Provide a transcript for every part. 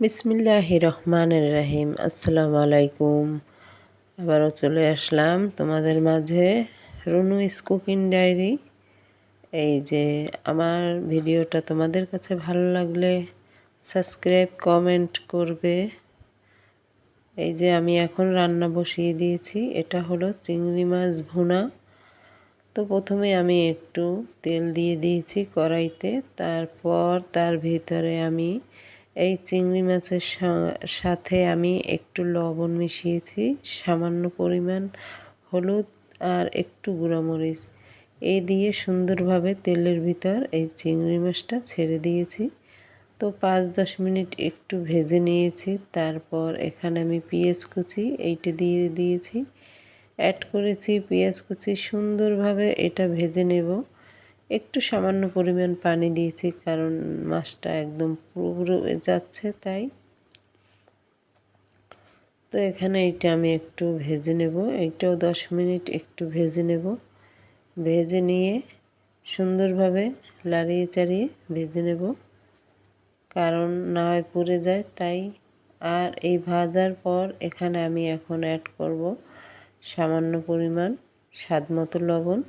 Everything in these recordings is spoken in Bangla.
বিসমিল্লাহ রহমানের রাহিম আসসালামু আলাইকুম। আবারও চলে আসলাম তোমাদের মাঝে রুনু কুকিং ডায়েরি। এই যে আমার ভিডিওটা তোমাদের কাছে ভালো লাগলে সাবস্ক্রাইব, কমেন্ট করবে। এই যে আমি এখন রান্না বসিয়ে দিয়েছি, এটা হলো চিংড়ি মাছ ভুনা। তো প্রথমে আমি একটু তেল দিয়ে দিয়েছি কড়াইতে, তারপর তার ভিতরে আমি এই চিংড়ি মাছের সাথে আমি একটু লবণ মিশিয়েছি, সামান্য পরিমাণ হলুদ আর একটু গুঁড়োমরিচ এই দিয়ে সুন্দরভাবে তেলের ভিতর এই চিংড়ি মাছটা ছেড়ে দিয়েছি। তো পাঁচ দশ মিনিট একটু ভেজে নিয়েছি, তারপর এখানে আমি পেঁয়াজ কুচি এইটা দিয়ে দিয়েছি। অ্যাড করেছি পেঁয়াজ কুচি, সুন্দরভাবে এটা ভেজে নেব। একটু সামান্য পরিমাণ পানি দিয়েছি, কারণ মাছটা একদম পুরো যাচ্ছে তাই। তো এখানে এইটা আমি একটু ভেজে নেব এইটাও দশ মিনিট একটু ভেজে নেব। ভেজে নিয়ে সুন্দরভাবে লাড়িয়ে চাড়িয়ে ভেজে নেব, কারণ না হয় পুড়ে যায় তাই। আর এই ভাজার পর এখানে আমি এখন অ্যাড করব সামান্য পরিমাণ স্বাদ মতো লবণ।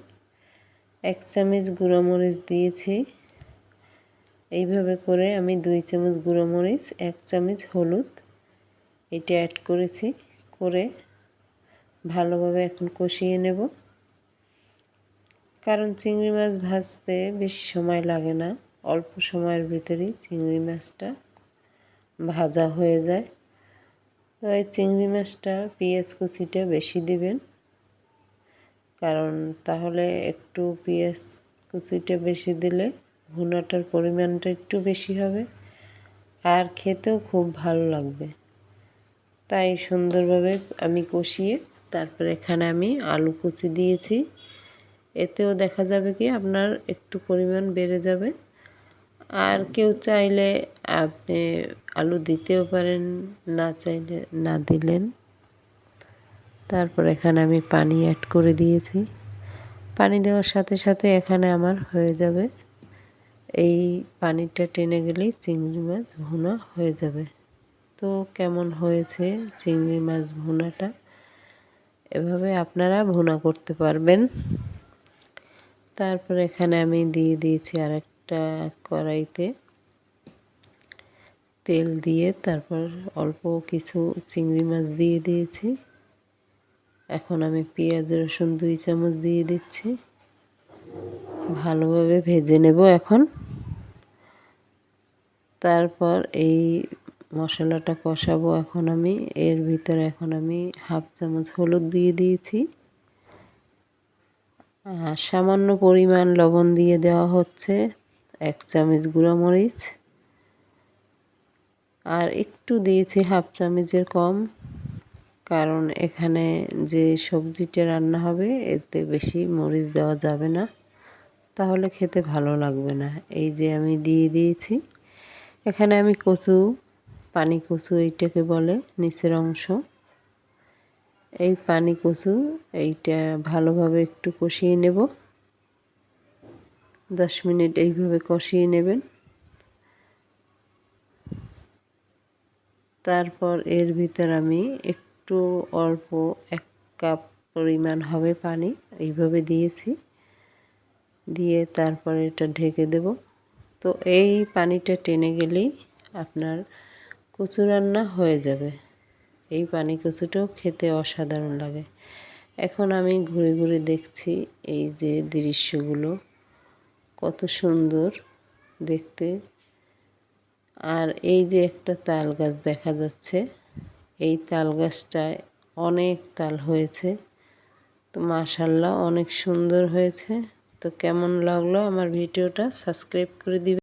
এক চামচ গুঁড়ো মরিচ দিয়েছি। এইভাবে করে আমি দুই চামচ গুঁড়ো মরিচ, এক চামচ হলুদ এটা অ্যাড করেছি, করে ভালোভাবে এখন কষিয়ে নেব। কারণ চিংড়ি মাছ ভাজতে বেশি সময় লাগে না, অল্প সময়ের ভিতরেই চিংড়ি মাছটা ভাজা হয়ে যায়। তো এই চিংড়ি মাছটা পেঁয়াজ কুচিটা বেশি দিবেন। কারণ তাহলে একটু পেঁয়াজ কুচিটা বেশি দিলে ভুনাটার পরিমাণটা একটু বেশি হবে আর খেতেও খুব ভালো লাগবে। তাই সুন্দরভাবে আমি কষিয়ে তারপরে এখানে আমি আলু কুচি দিয়েছি। এতেও দেখা যাবে কি আপনার একটু পরিমাণ বেড়ে যাবে। আর কেউ চাইলে আপনি আলু দিতেও পারেন, না চাইলে না দিলেন। তারপর এখানে আমি পানি অ্যাড করে দিয়েছি। পানি দেওয়ার সাথে সাথে এখানে আমার হয়ে যাবে। এই পানিটা টেনে গেলেই চিংড়ি মাছ ভুনা হয়ে যাবে। তো কেমন হয়েছে চিংড়ি মাছ ভুনাটা? এভাবে আপনারা ভুনা করতে পারবেন। তারপর এখানে আমি দিয়ে দিয়েছি আর একটা কড়াইতে তেল দিয়ে তারপর অল্প কিছু চিংড়ি মাছ দিয়ে দিয়েছি। এখন আমি পেঁয়াজ, রসুন দুই চামচ দিয়ে দিচ্ছি। ভালোভাবে ভেজে নেব এখন। তারপর এই মশলাটা কষাবো এখন আমি। এর ভিতরে এখন আমি হাফ চামচ হলুদ দিয়ে দিয়েছি। আর সামান্য পরিমাণ লবণ দিয়ে দেওয়া হচ্ছে এক চামচ গুঁড়ো মরিচ আর একটু দিয়েছি হাফ চামচের কম। কারণ এখানে যে সবজিটা রান্না হবে, এতে বেশি মরিচ দেওয়া যাবে না। তাহলে খেতে ভালো লাগবে না। এই যে আমি দিয়ে দিয়েছি। এখানে আমি কচু, পানি কচু এইটাকে বলে, নিচের অংশ। এই পানি কচু এইটা ভালোভাবে একটু কষিয়ে নেব। দশ মিনিট এইভাবে কষিয়ে নেবেন। তারপর এর ভিতর আমি একটু অল্প এক কাপ পরিমাণ হবে পানি, এইভাবে দিয়েছি। দিয়ে তারপরে এটা ঢেকে দেব। তো এই পানিটা টেনে গেলেই আপনার কচু রান্না হয়ে যাবে। এই পানি কচুটাও খেতে অসাধারণ লাগে। এখন আমি ঘুরে ঘুরে দেখছি এই যে দৃশ্যগুলো, কত সুন্দর দেখতে। আর এই যে একটা তাল গাছ দেখা যাচ্ছে এই তাল গাছটায় অনেক তাল হয়েছে। তো মাশাল্লাহ অনেক সুন্দর হয়েছে। তো কেমন লাগল আমার ভিডিওটা সাবস্ক্রাইব করে দিবে।